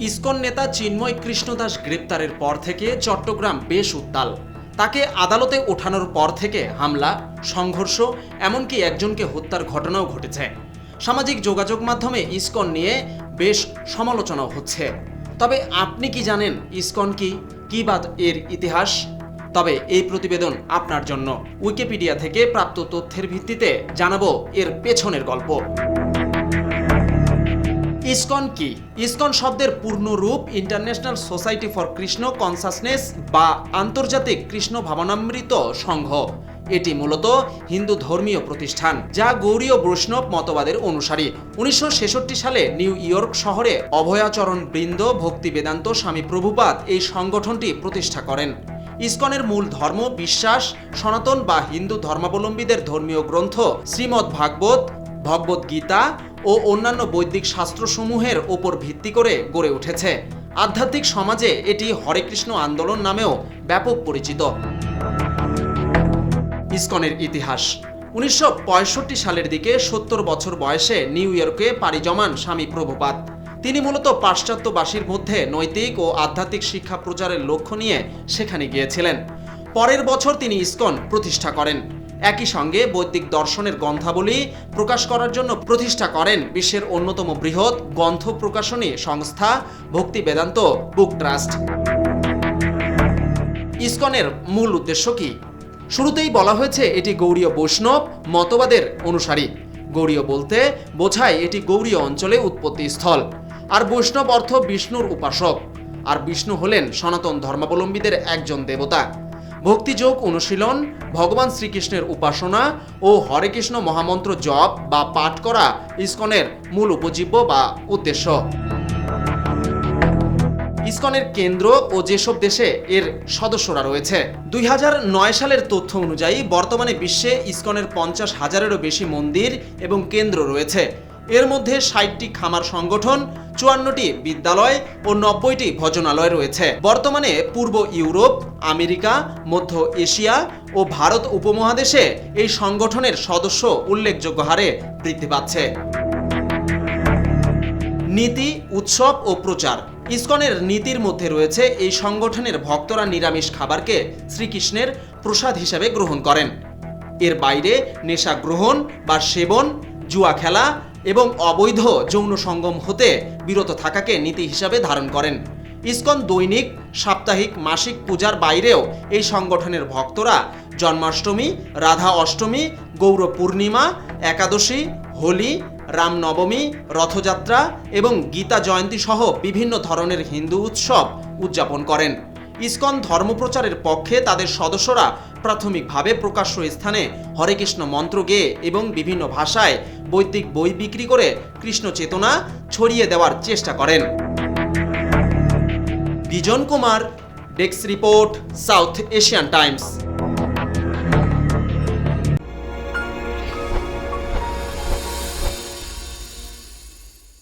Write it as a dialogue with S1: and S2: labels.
S1: ISKCON নেতা চিন্ময় কৃষ্ণদাস গ্রেপ্তারের পর থেকে চট্টগ্রাম বেশ উত্তাল। তাকে আদালতে ওঠানোর পর থেকে হামলা, সংঘর্ষ, এমনকি একজনকে হত্যার ঘটনাও ঘটেছে। সামাজিক যোগাযোগ মাধ্যমে ইসকন নিয়ে বেশ সমালোচনাও হচ্ছে। তবে আপনি কি জানেন ইসকন কি? কি বাদ এর ইতিহাস? তবে এই প্রতিবেদন আপনার জন্য। উইকিপিডিয়া থেকে প্রাপ্ত তথ্যের ভিত্তিতে জানাব এর পেছনের গল্প। ইসকন কি? ইসকন শব্দের পূর্ণ রূপ international society for Krishna consciousness বা আন্তর্জাতিক কৃষ্ণ ভাবনামৃত সংঘ। এটি মূলত হিন্দু ধর্মীয় প্রতিষ্ঠান, যা গৌরীয় বৈষ্ণব মতবাদের অনুসারী। উনিশশো ছেষট্টি সালে নিউ ইয়র্ক শহরে অভয়াচরণ বৃন্দ ভক্তি বেদান্ত স্বামী প্রভুপাত এই সংগঠনটি প্রতিষ্ঠা করেন। ইসকনের মূল ধর্ম বিশ্বাস, সনাতন বা হিন্দু ধর্মাবলম্বীদের ধর্মীয় গ্রন্থ শ্রীমদ্ ভাগবত ভগবত গীতা ও অন্যান্য বৈদিক শাস্ত্রসমূহের ওপর ভিত্তি করে গড়ে উঠেছে। আধ্যাত্মিক সমাজে এটি হরে কৃষ্ণ আন্দোলন নামেও ব্যাপক পরিচিত। ইসকনের ইতিহাস। উনিশশো পঁয়ষট্টি সালের দিকে সত্তর বছর বয়সে নিউ ইয়র্কে পাড়ি জমান স্বামী প্রভুপাত। তিনি মূলত পাশ্চাত্যবাসীর মধ্যে নৈতিক ও আধ্যাত্মিক শিক্ষা প্রচারের লক্ষ্য নিয়ে সেখানে গিয়েছিলেন। পরের বছর তিনি ইসকন প্রতিষ্ঠা করেন। একই সঙ্গে বৈদিক দর্শনের গ্রন্থাবলী প্রকাশ করার জন্য প্রতিষ্ঠা করেন বিশ্বের অন্যতম বৃহৎ গ্রন্থ প্রকাশনী সংস্থা ভক্তি বেদান্ত বুক ট্রাস্ট। ইসকনের মূল উদ্দেশ্য কি? শুরুতেই বলা হয়েছে এটি গৌরীয় বৈষ্ণব মতবাদের অনুসারী। গৌরীয় বলতে বোঝায় এটি গৌরীয় অঞ্চলে উৎপত্তি স্থল। আর বৈষ্ণব অর্থ বিষ্ণুর উপাসক। আর বিষ্ণু হলেন সনাতন ধর্মাবলম্বীদের একজন দেবতা। ভক্তিযোগ অনুশীলন, ভগবান শ্রীকৃষ্ণের উপাসনা ও হরে কৃষ্ণ মহামন্ত্র জপ বা পাঠ করা ইসকনের মূল উপজীব্য বা উদ্দেশ্য। ইসকনের কেন্দ্র ও যেসব দেশে এর সদস্যরা রয়েছে। দুই হাজার নয় সালের তথ্য অনুযায়ী বর্তমানে বিশ্বে ইসকনের পঞ্চাশ হাজারেরও বেশি মন্দির এবং কেন্দ্র রয়েছে। এর মধ্যে ষাটটি খামার সংগঠন চুয়ান্নটি বিদ্যালয় ও নব্বইটি ভজনালয় রয়েছে। বর্তমানে পূর্ব ইউরোপ, আমেরিকা, মধ্য এশিয়া ও ভারত উপমহাদেশে এই সংগঠনের সদস্য উল্লেখযোগ্য হারে বৃদ্ধি পাচ্ছে। নীতি, উৎসব ও প্রচার। ইসকনের নীতির মধ্যে রয়েছে এই সংগঠনের ভক্তরা নিরামিষ খাবারকে শ্রীকৃষ্ণের প্রসাদ হিসাবে গ্রহণ করেন। এর বাইরে নেশা গ্রহণ বা সেবন, জুয়া খেলা এবং অবৈধ যৌন সঙ্গম হতে বিরত থাকাকে নীতি হিসাবে ধারণ করেন। ইসকন দৈনিক, সাপ্তাহিক, মাসিক পূজার বাইরেও এই সংগঠনের ভক্তরা জন্মাষ্টমী, রাধা অষ্টমী, গৌর পূর্ণিমা, একাদশী, হোলি রামনবমী রথযাত্রা এবং গীতা জয়ন্তী সহ বিভিন্ন ধরনের হিন্দু উৎসব উদযাপন করেন। ইসকন ধর্মপ্রচারের পক্ষে তাদের সদস্যরা প্রাথমিকভাবে প্রকাশ্য স্থানে হরে কৃষ্ণ মন্ত্র গেয়ে এবং বিভিন্ন ভাষায় বৈদিক বই বিক্রি করে কৃষ্ণ চেতনা ছড়িয়ে দেওয়ার চেষ্টা করেন। Bijon Kumar desk report, south Asian Times.